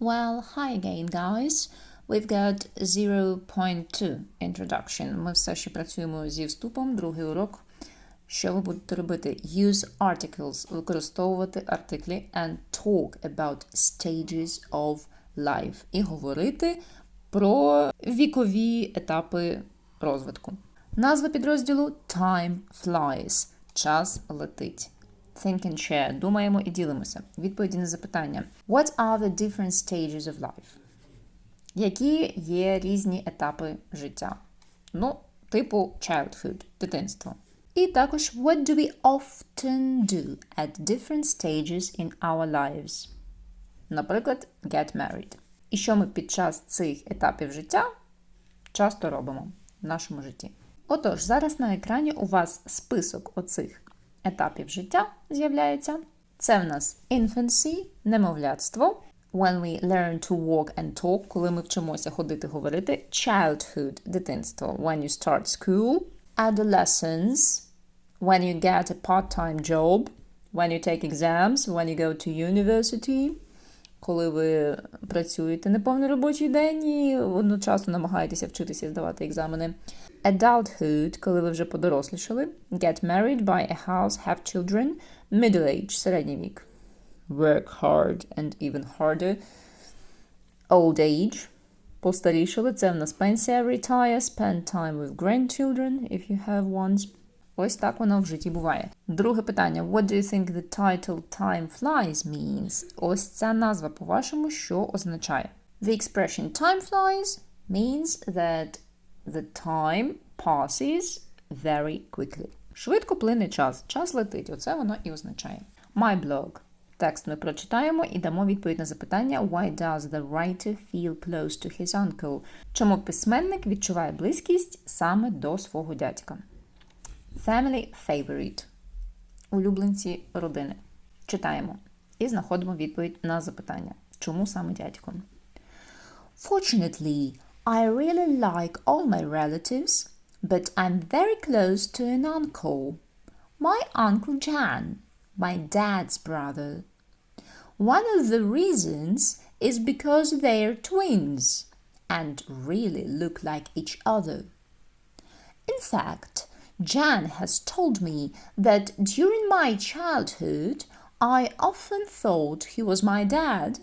Well, hi again, guys. We've got 0.2 introduction. Ми все ще працюємо зі вступом, другий урок. Що ви будете робити? Use articles, використовувати артиклі and talk about stages of life. І говорити про вікові етапи розвитку. Назва підрозділу Time flies. Час летить. Think and share. Думаємо і ділимося. Відповіді на запитання. What are the different stages of life? Які є різні етапи життя? Ну, типу childhood, дитинство. І також what do we often do at different stages in our lives? Наприклад, get married. І що ми під час цих етапів життя часто робимо в нашому житті. Отож, зараз на екрані у вас список оцих етапів життя з'являється. Це в нас infancy, немовлятство. When we learn to walk and talk, коли ми вчимося ходити говорити. Childhood, дитинство. When you start school. Adolescence. When you get a part-time job. When you take exams. When you go to university. Коли ви працюєте неповний робочий день і одночасно намагаєтеся вчитися здавати екзамени. Adulthood, коли ви вже подорослішали. Get married, buy a house, have children. Middle age, середній вік. Work hard and even harder. Old age. Постарішали. Це в нас пенсія retire, spend time with grandchildren, if you have ones. Ось так воно в житті буває. Друге питання. What do you think the title Time Flies means? Ось ця назва, по-вашому, що означає? The expression time flies means that the time passes very quickly. Швидко плине час. Час летить. Оце воно і означає. My blog. Текст ми прочитаємо і дамо відповідь на запитання Why does the writer feel close to his uncle? Чому письменник відчуває близькість саме до свого дядька? Family favorite. Улюбленці родини. Читаємо і знаходимо відповідь на запитання. Чому саме дядько? Fortunately, I really like all my relatives, but I'm very close to an uncle. My uncle Jan, my dad's brother. One of the reasons is because they're twins and really look like each other. In fact, Jan has told me that during my childhood I often thought he was my dad.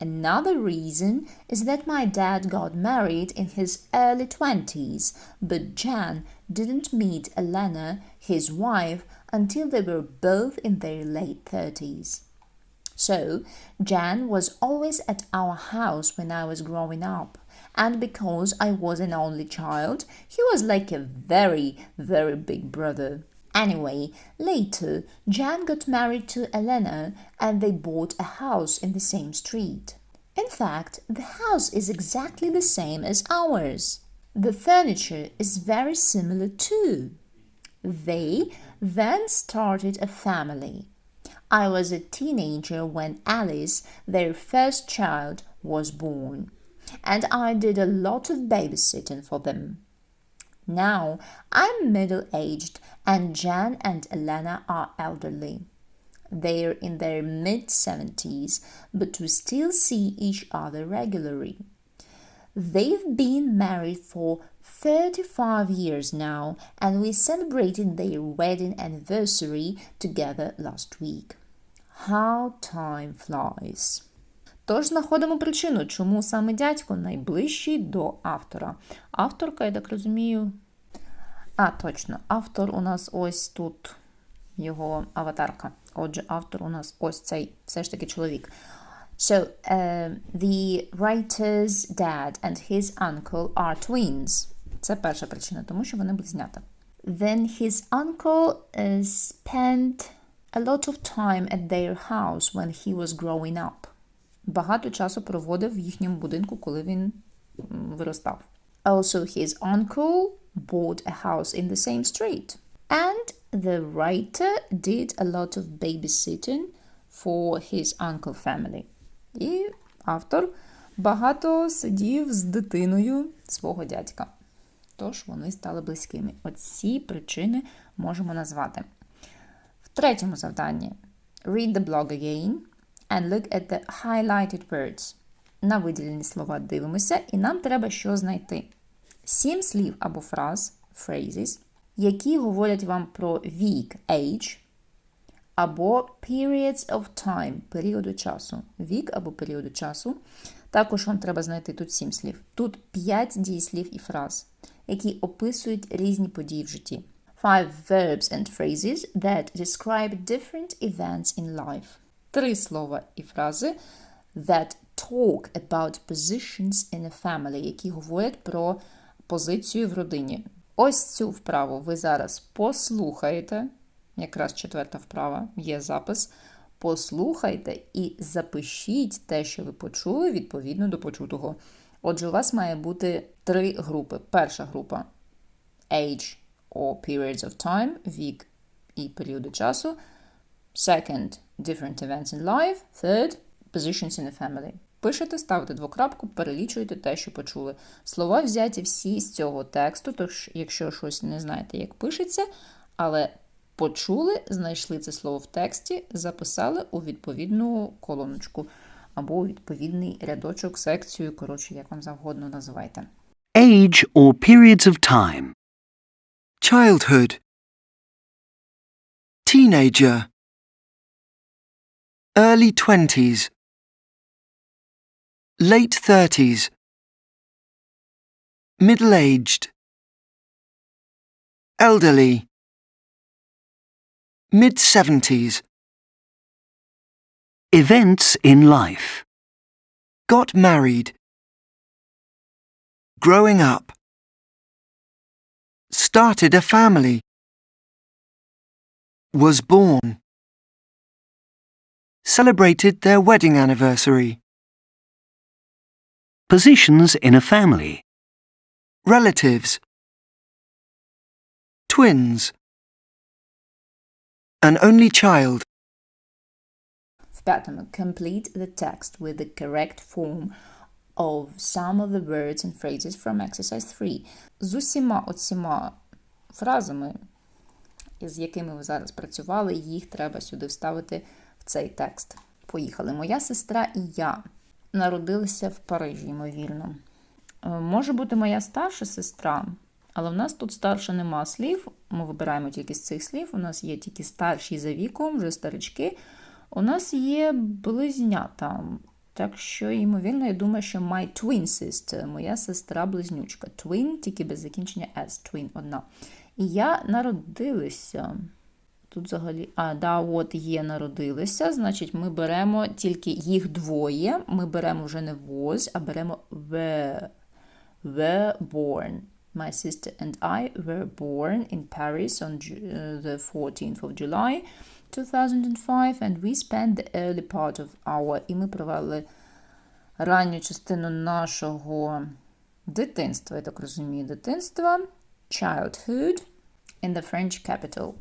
Another reason is that my dad got married in his early 20s, but Jan didn't meet Elena, his wife, until they were both in their late 30s. So, Jan was always at our house when I was growing up, and because I was an only child, he was like a very, very big brother. Anyway, later, Jan got married to Elena and they bought a house in the same street. In fact, the house is exactly the same as ours. The furniture is very similar too. They then started a family. I was a teenager when Alice, their first child, was born, and I did a lot of babysitting for them. Now I'm middle aged, and Jan and Elena are elderly. They're in their mid 70s, but we still see each other regularly. They've been married for 35 years now, and we celebrated their wedding anniversary together last week. How time flies! Тож знаходимо причину, чому саме дядько найближчий до автора. Авторка, я так розумію. А, точно, автор у нас ось тут його аватарка. Отже, автор у нас ось цей все ж таки чоловік. So, uh, the writer's dad and his uncle are twins. Це перша причина, тому що вони близнята. Then his uncle uh, spent a lot of time at their house when he was growing up. Багато часу проводив в їхньому будинку, коли він виростав. Also, his uncle bought a house in the same street. And the writer did a lot of babysitting for his uncle family. І автор багато сидів з дитиною свого дядька. Тож вони стали близькими. Оці причини можемо назвати. В третьому завданні Read the blog again. And look at the highlighted words. На виділені слова дивимося, і нам треба що знайти? Сім слів або фраз, phrases, які говорять вам про вік, age, або periods of time, періоду часу. Вік або періоду часу. Також вам треба знайти тут сім слів. Тут п'ять дієслів і фраз, які описують різні події в житті. Five verbs and phrases that describe different events in life. Три слова і фрази that talk about positions in a family, які говорять про позицію в родині. Ось цю вправу ви зараз послухаєте. Якраз четверта вправа є запис. Послухайте і запишіть те, що ви почули, відповідно до почутого. Отже, у вас має бути три групи. Перша група age or periods of time, вік і періоди часу. Second, different events in life. Third, positions in a family. Пишете, ставите двокрапку, перелічуєте те, що почули. Слова взяті всі з цього тексту, тож, якщо щось не знаєте, як пишеться, але почули, знайшли це слово в тексті, записали у відповідну колоночку або у відповідний рядочок, секцію, коротше, як вам завгодно називайте. Age or periods of time. Childhood. Teenager. Early 20s. Late 30s. Middle aged. Elderly. Mid 70s. Events in life. Got married. Growing up. Started a family. Was born Celebrated their wedding anniversary. Positions in a family. Relatives. Twins. An only child. В п'ятому, complete the text with the correct form of some of the words and phrases from exercise 3. З усіма оціма фразами, з якими ви зараз працювали, їх треба сюди вставити в цей текст. Поїхали. Моя сестра і я народилися в Парижі, ймовірно. Е, Може бути моя старша сестра, але в нас тут старша нема слів. Ми вибираємо тільки з цих слів. У нас є тільки старші за віком, вже старички. У нас є близнята. Так що, ймовірно, я думаю, що my twin sister, моя сестра-близнючка. Twin, тільки без закінчення S, twin одна. І я народилася. Тут взагалі, а, да, от є народилися, значить, ми беремо тільки їх двоє. Ми беремо вже не was, а беремо were. Were born. My sister and I were born in Paris on uh, the 14th of July 2005, and we spent the early part of our, і ми провели ранню частину нашого дитинства, я так розумію, дитинства, childhood, in the French capital.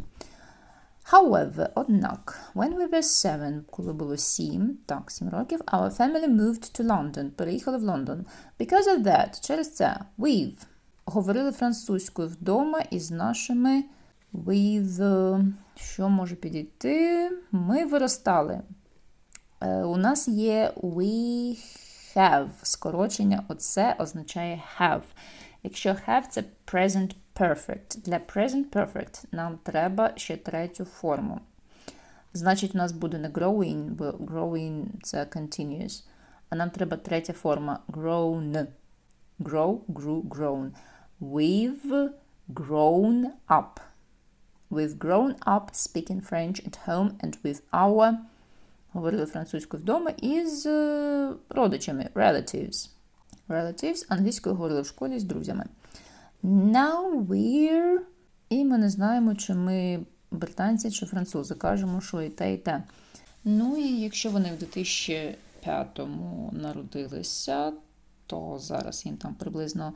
However, однак, when we were seven, коли було сім, так, сім років, our family moved to London, переїхали в Лондон. Because of that, через це, we've говорили французькою вдома із нашими е, що може підійти? Ми виростали. Е, У нас є we have. Скорочення оце означає have. Якщо have це present perfect. Для present perfect нам треба ще третю форму. Значить, у нас буде не growing, бо growing це continuous. А нам треба третя форма grown. Grow, grew, grown. We've grown up. We've grown up speaking French at home and with our говорили французькою вдома із е, родичами relatives. Relatives англійською говорили в школі з друзями. Now we're і ми не знаємо, чи ми британці чи французи. Кажемо, що і те, і те. Ну і якщо вони в 2005-му народилися, то зараз їм там приблизно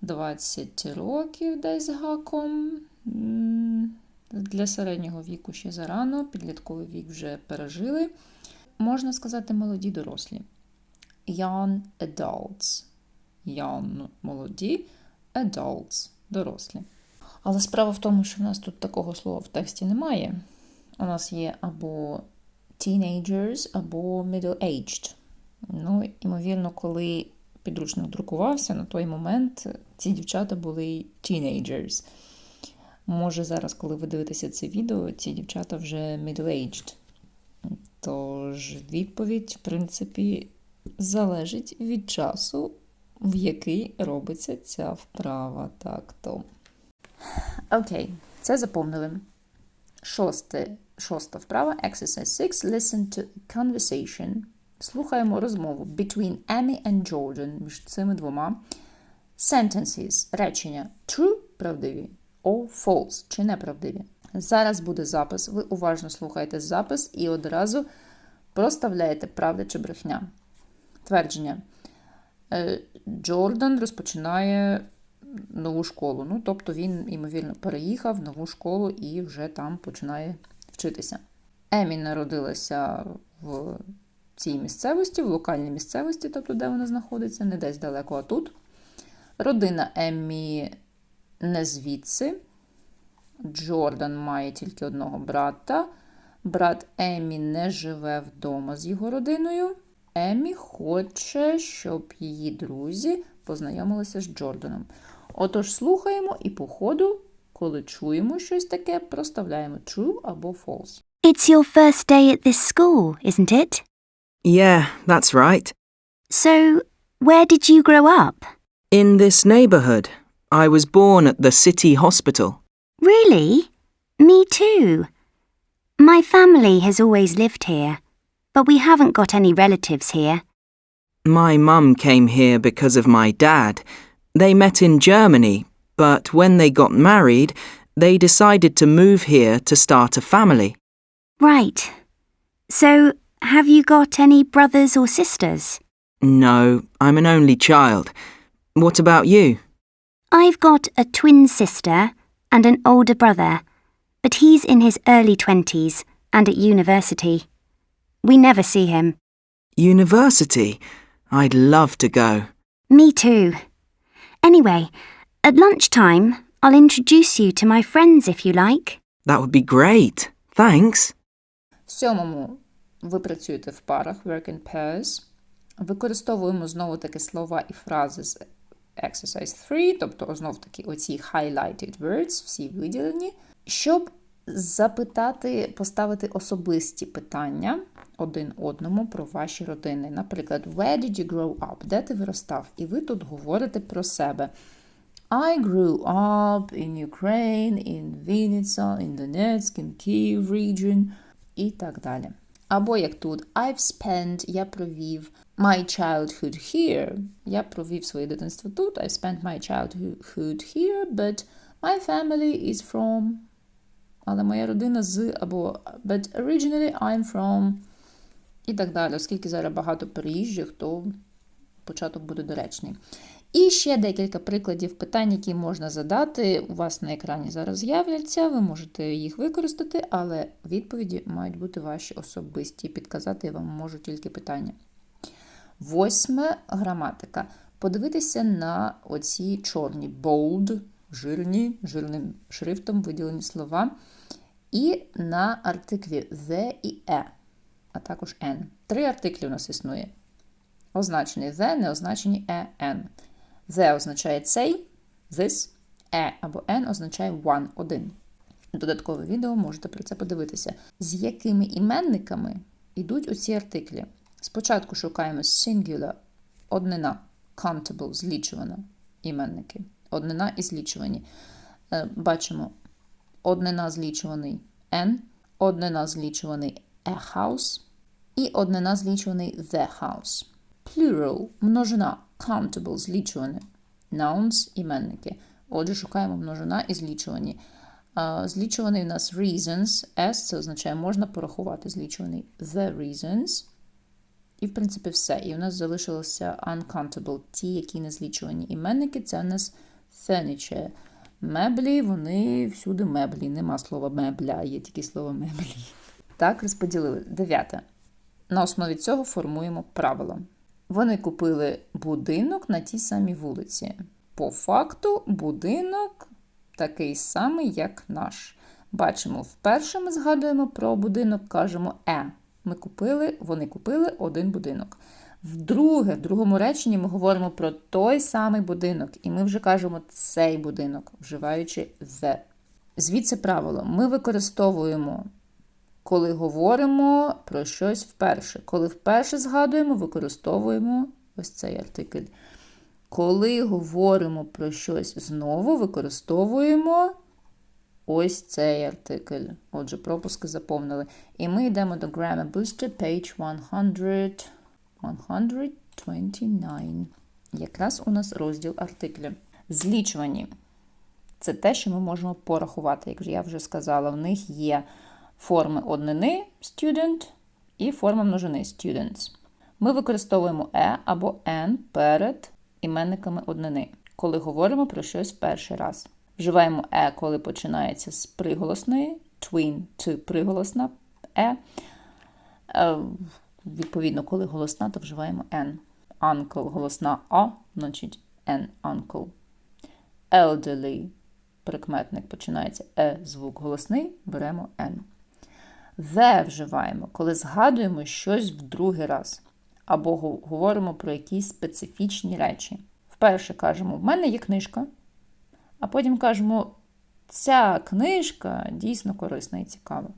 20 років десь гаком. Для середнього віку ще зарано, підлітковий вік вже пережили. Можна сказати, молоді дорослі. Young adults. Young – молоді, adults – дорослі. Але справа в тому, що в нас тут такого слова в тексті немає. У нас є або teenagers або middle-aged. Ну, ймовірно, коли підручник друкувався, на той момент ці дівчата були teenagers. Може, зараз, коли ви дивитеся це відео, ці дівчата вже middle-aged. Тож відповідь, в принципі, залежить від часу, в який робиться ця вправа. Так, то. Окей, це заповнили. Шосте, шоста вправа. Exercise 6. Listen to conversation. Слухаємо розмову between Amy and Jordan між цими двома. Sentences – речення true – правдиві or false – чи неправдиві. Зараз буде запис. Ви уважно слухаєте запис і одразу проставляєте правда чи брехня. Твердження. Е, Джордан розпочинає нову школу. Ну, тобто він, ймовірно, переїхав в нову школу і вже там починає вчитися. Емі народилася в цій місцевості, в локальній місцевості, тобто де вона знаходиться, не десь далеко, а тут. Родина Еммі не звідси. Джордан має тільки одного брата. Брат Еммі не живе вдома з його родиною. Еммі хоче, щоб її друзі познайомилися з Джорданом. Отож, слухаємо і по ходу, коли чуємо щось таке, проставляємо true або false. It's your first day at this school, isn't it? Yeah, that's right. So, where did you grow up? In this neighbourhood. I was born at the city hospital. Really? Me too. My family has always lived here, but we haven't got any relatives here. My mum came here because of my dad. They met in Germany, but when they got married, they decided to move here to start a family. Right. So, have you got any brothers or sisters? No, I'm an only child. What about you? I've got a twin sister and an older brother, but he's in his early 20s and at university. We never see him. University? I'd love to go. Me too. Anyway, at lunchtime, I'll introduce you to my friends if you like. That would be great. Thanks. В сьомому ви працюєте в парах, work in pairs. Використовуємо знову таки слова і фрази з exercise 3, тобто знов таки оці highlighted words, всі виділені, щоб запитати, поставити особисті питання один одному про ваші родини. Наприклад, where did you grow up? Де ти виростав? І ви тут говорите про себе. I grew up in Ukraine, in Vinnytsia, in Donetsk, in Kyiv region і так далі. Або як тут I've spent, я провів my childhood here. Я провів своє дитинство тут. I've spent my childhood here, but my family is from. Але моя родина з або but originally I'm from. І так далі. Оскільки зараз багато переїжджих, то початок буде доречний. І ще декілька прикладів питань, які можна задати. У вас на екрані зараз з'являться, ви можете їх використати, але відповіді мають бути ваші особисті. Підказати я вам можу тільки питання. Восьме граматика. Подивитися на оці чорні bold, жирні, жирним шрифтом виділені слова. І на артиклі the і e, а також n. Три артиклі у нас існує. Означені the, не означені e, n. The означає цей, this, e або n означає one, один. Додаткове відео можете про це подивитися. З якими іменниками йдуть оці артиклі? Спочатку шукаємо singular, однина, countable, злічувана іменники. Однина і злічувані. Е, Бачимо однина злічуваний n, однина злічуваний a house і однина злічуваний the house. Plural – множина, countable – злічуване. Nouns – іменники. Отже, шукаємо множина і злічувані. Злічуваний у нас reasons. S – це означає можна порахувати злічуваний the reasons. І, в принципі, все. І у нас залишилося uncountable. Ті, які не злічувані іменники, це у нас furniture. Меблі, вони всюди меблі. Нема слова мебля, є тільки слово меблі. Так, розподілили. Дев'яте. На основі цього формуємо правило. Вони купили будинок на тій самій вулиці. По факту, будинок такий самий, як наш. Бачимо, вперше ми згадуємо про будинок, кажемо е. ми купили, вони купили один будинок. Вдруге, в другому реченні ми говоримо про той самий будинок, і ми вже кажемо цей будинок, вживаючи the. Звідси правило. Ми використовуємо, коли говоримо про щось вперше. Коли вперше згадуємо, використовуємо ось цей артикль. Коли говоримо про щось знову, використовуємо ось цей артикль. Отже, пропуски заповнили. І ми йдемо до Grammar Booster, page 100, 129. Якраз у нас розділ артиклів. Злічувані. Це те, що ми можемо порахувати. Як я вже сказала, в них є форми однини student і форма множини students. Ми використовуємо е або n перед іменниками однини, коли говоримо про щось перший раз. Вживаємо е, коли починається з приголосної, twin to приголосна е. Відповідно, коли голосна, то вживаємо n. Uncle голосна а, значить n uncle. Elderly прикметник починається е звук голосний, беремо n. The вживаємо, коли згадуємо щось в другий раз, або говоримо про якісь специфічні речі. Вперше кажемо, в мене є книжка, а потім кажемо, ця книжка дійсно корисна і цікава.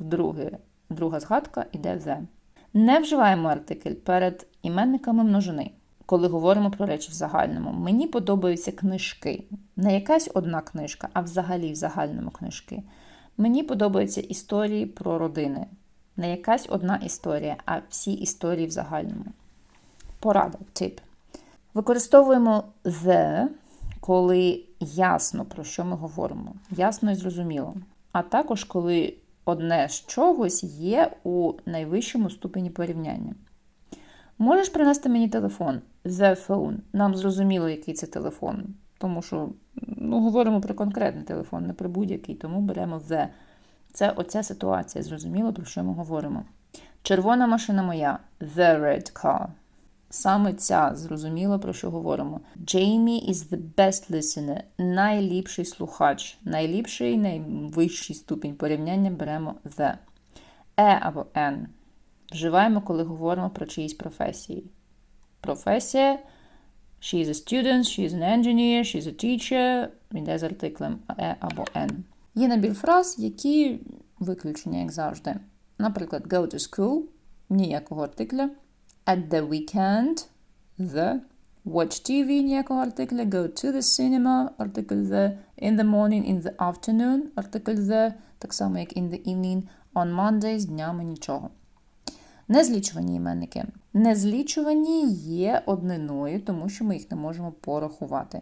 Вдруге, друга згадка іде the. Не вживаємо артикль перед іменниками множини, коли говоримо про речі в загальному. Мені подобаються книжки. Не якась одна книжка, а взагалі в загальному книжки. Мені подобаються історії про родини. Не якась одна історія, а всі історії в загальному. Порада, тип. Використовуємо the, коли ясно, про що ми говоримо. Ясно і зрозуміло. А також, коли одне з чогось є у найвищому ступені порівняння. Можеш принести мені телефон? The phone. Нам зрозуміло, який це телефон. Тому що ну, говоримо про конкретний телефон, не про будь-який, тому беремо the. Це оця ситуація, зрозуміло, про що ми говоримо. Червона машина моя. The red car. Саме ця зрозуміло, про що говоримо. Jamie is the best listener. Найліпший слухач. Найліпший, найвищий ступінь порівняння беремо the. E або N. Вживаємо, коли говоримо про чиїсь професії. Професія. She is a student, she is an engineer, she is a teacher. Йде з артиклем E або N. Є набір фраз, які виключення, як завжди. Наприклад, go to school, ніякого артикля. At the weekend, the. Watch TV, ніякого артикля. Go to the cinema, артикль the. In the morning, in the afternoon, артикль the. Так само, як in the evening. On Mondays, днями нічого. Незлічувані іменники. Незлічувані є одниною, тому що ми їх не можемо порахувати.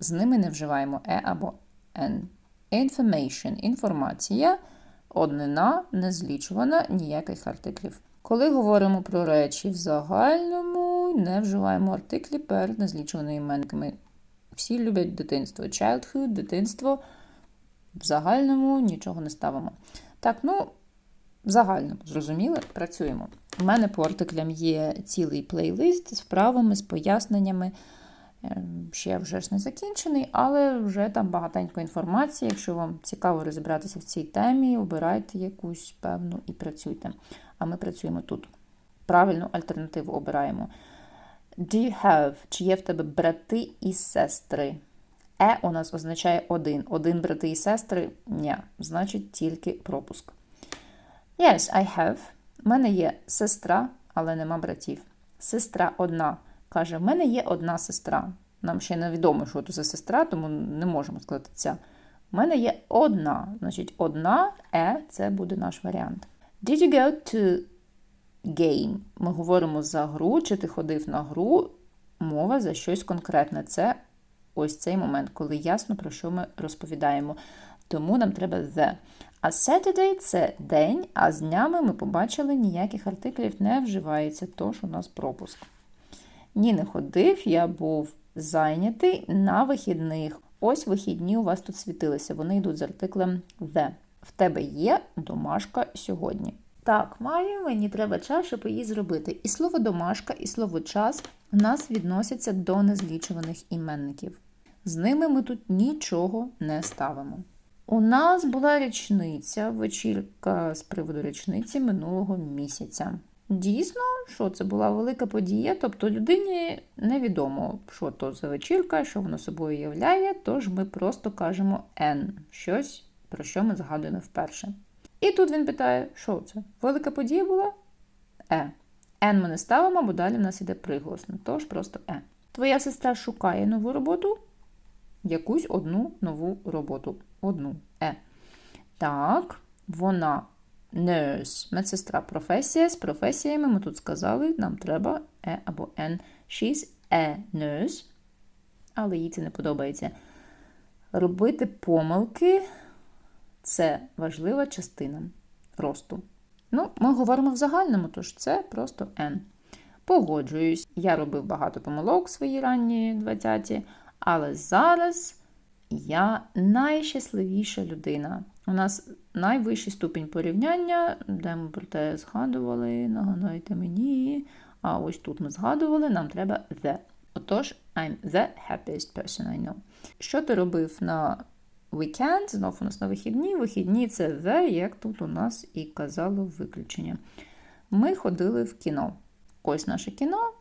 З ними не вживаємо е або n. Information – інформація, однина, незлічувана, ніяких артиклів. Коли говоримо про речі в загальному, не вживаємо артиклі перед незлічуваними іменниками. Всі люблять дитинство. Childhood, дитинство. В загальному нічого не ставимо. Так, ну, в загальному, зрозуміли, працюємо. У мене по артиклям є цілий плейлист з вправами, з поясненнями. Ем, Ще вже ж не закінчений, але вже там багатенько інформації. Якщо вам цікаво розібратися в цій темі, обирайте якусь певну і працюйте. А ми працюємо тут. Правильну альтернативу обираємо. Do you have? Чи є в тебе брати і сестри? Е у нас означає один. Один брати і сестри? Ні, значить тільки пропуск. Yes, I have. У мене є сестра, але нема братів. Сестра одна. Каже, в мене є одна сестра. Нам ще не відомо, що це за сестра, тому не можемо сказати ця. У мене є одна. Значить, одна е це буде наш варіант. Did you go to game? Ми говоримо за гру, чи ти ходив на гру. Мова за щось конкретне. Це ось цей момент, коли ясно, про що ми розповідаємо. Тому нам треба the. А Saturday – це день, а з днями ми побачили, ніяких артиклів не вживається, тож у нас пропуск. Ні, не ходив, я був зайнятий на вихідних. Ось вихідні у вас тут світилися, вони йдуть з артиклем the. В тебе є домашка сьогодні. Так, маю, мені треба час, щоб її зробити. І слово домашка, і слово час у нас відносяться до незлічуваних іменників. З ними ми тут нічого не ставимо. У нас була річниця, вечірка з приводу річниці минулого місяця. Дійсно, що це була велика подія, тобто людині невідомо, що то за вечірка, що воно собою являє, тож ми просто кажемо N, щось, про що ми згадуємо вперше. І тут він питає, що це? Велика подія була? Е. N ми не ставимо, бо далі в нас іде приголосно, тож просто Е. Твоя сестра шукає нову роботу? Якусь одну нову роботу. Одну Е. Так, вона nurse, медсестра. Професія з професіями ми тут сказали, нам треба е або n. She's a nurse, але їй це не подобається. Робити помилки це важлива частина росту. Ну, ми говоримо в загальному, тож це просто n. Погоджуюсь, я робив багато помилок в свої ранні 20-ті, але зараз я найщасливіша людина. У нас найвищий ступінь порівняння, де ми про те згадували, нагадайте мені. А ось тут ми згадували, нам треба the. Отож, I'm the happiest person I know. Що ти робив на weekend? Знов у нас на вихідні. Вихідні це the, як тут у нас і казало виключення. Ми ходили в кіно. Ось наше кіно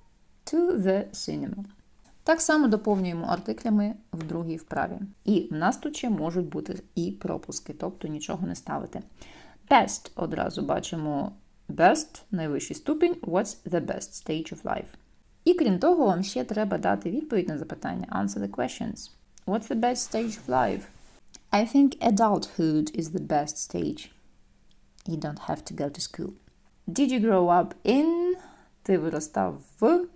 to the cinema. Так само доповнюємо артиклями в другій вправі. І в нас тут ще можуть бути і пропуски, тобто нічого не ставити. Best одразу бачимо best, найвищий ступінь, what's the best stage of life. І крім того, вам ще треба дати відповідь на запитання. Answer the questions. What's the best stage of life? I think adulthood is the best stage. You don't have to go to school. Did you grow up in? Ти виростав в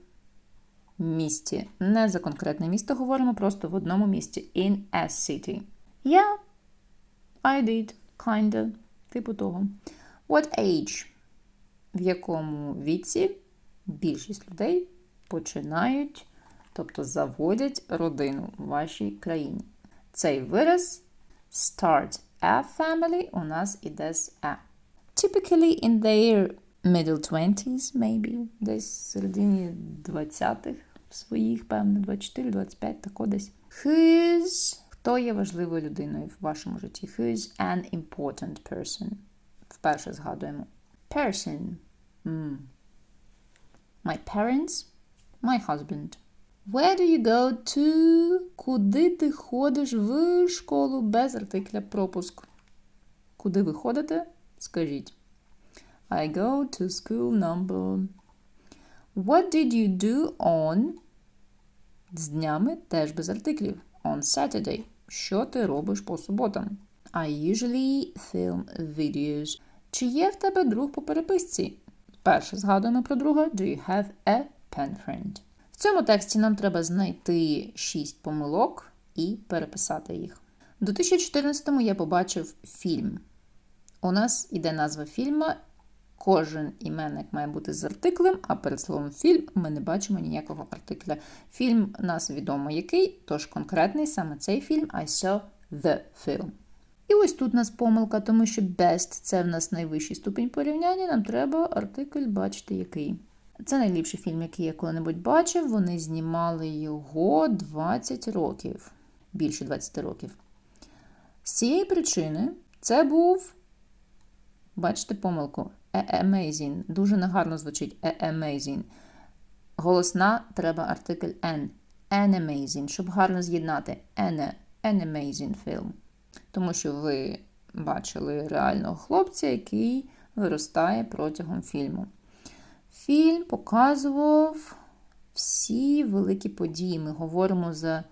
місті. Не за конкретне місто говоримо, просто в одному місті. In a city. Yeah, I did. Kinda. Типу того. What age? В якому віці більшість людей починають, тобто заводять родину в вашій країні. Цей вираз start a family у нас іде з a. Typically in their middle 20s, maybe, десь в середині 20-х своїх, певно, 24-25, тако десь. Who's, хто є важливою людиною в вашому житті? Who's an important person? Вперше згадуємо. Person. М. My parents. My husband. Where do you go to? Куди ти ходиш в школу без артикля пропуск? Куди ви ходите? Скажіть. I go to school number. What did you do on? З днями теж без артиклів. On Saturday. Що ти робиш по суботам? I usually film videos. Чи є в тебе друг по переписці? Перше згадуємо про друга. Do you have a pen friend? Цьому тексті нам треба знайти 6 помилок і переписати їх. У 2014-му я побачив фільм. У нас іде назва фільма. Кожен іменник має бути з артиклем, а перед словом фільм ми не бачимо ніякого артикля. Фільм нас відомо який, тож конкретний саме цей фільм I saw the film. І ось тут у нас помилка, тому що best це в нас найвищий ступінь порівняння, нам треба артикль бачити який. Це найліпший фільм, який я коли-небудь бачив. Вони знімали його 20 років, більше 20 років. З цієї причини це був, бачите, помилку. A amazing. Дуже негарно звучить A amazing. Голосна треба артикль N. An amazing, щоб гарно з'єднати. An, an amazing film. Тому що ви бачили реального хлопця, який виростає протягом фільму. Фільм показував всі великі події. Ми говоримо за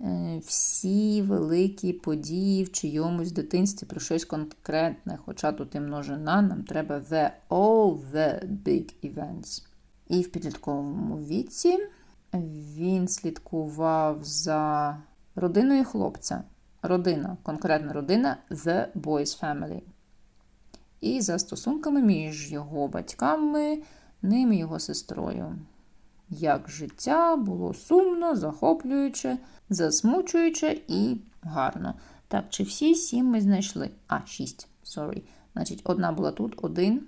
е, всі великі події в чийомусь дитинстві про щось конкретне, хоча тут і множина, нам треба the all the big events. І в підлітковому віці він слідкував за родиною хлопця. Родина, конкретна родина The Boys Family. І за стосунками між його батьками, ним і його сестрою. Як життя було сумно, захоплююче, засмучуюче і гарно. Так, чи всі сім ми знайшли? А, шість. Sorry. Значить, одна була тут. Один,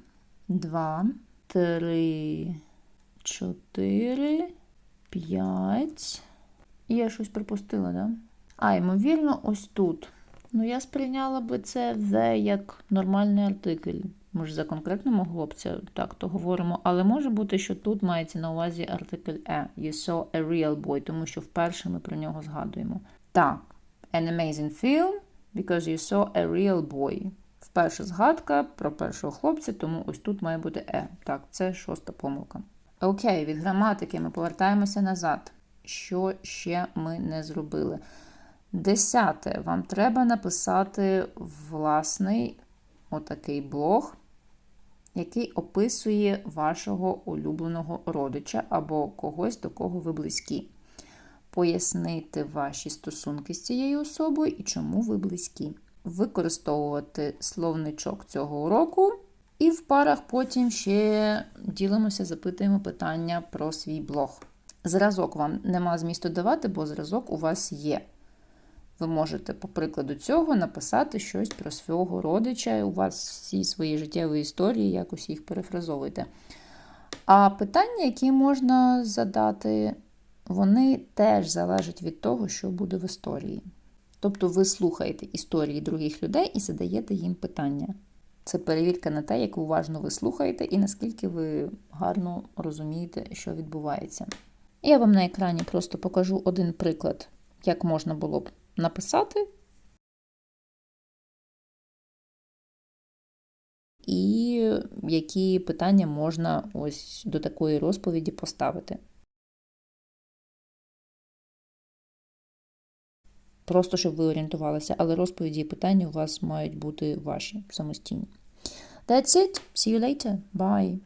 два, три, чотири, п'ять. І я щось пропустила, так? Да? А, ймовірно, ось тут. Ну, я сприйняла би це the як нормальний артикль. Ми ж за конкретного хлопця так то говоримо, але може бути, що тут мається на увазі артикль e. You saw a real boy, тому що вперше ми про нього згадуємо. Так, an amazing film, because you saw a real boy. Вперше згадка про першого хлопця, тому ось тут має бути е. Так, це шоста помилка. Окей, від граматики ми повертаємося назад. Що ще ми не зробили? Десяте. Вам треба написати власний отакий блог, який описує вашого улюбленого родича або когось, до кого ви близькі. Пояснити ваші стосунки з цією особою і чому ви близькі. Використовувати словничок цього уроку. І в парах потім ще ділимося, запитуємо питання про свій блог. Зразок вам нема змісту давати, бо зразок у вас є. Ви можете, по прикладу цього, написати щось про свого родича, у вас всі свої життєві історії, якось їх перефразовуйте. А питання, які можна задати, вони теж залежать від того, що буде в історії. Тобто ви слухаєте історії других людей і задаєте їм питання. Це перевірка на те, як уважно ви слухаєте і наскільки ви гарно розумієте, що відбувається. Я вам на екрані просто покажу один приклад, як можна було б написати. І які питання можна ось до такої розповіді поставити. Просто щоб ви орієнтувалися, але розповіді і питання у вас мають бути ваші самостійні. That's it. See you later. Bye.